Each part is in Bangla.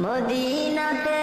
মদিনাতে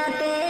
Quédate.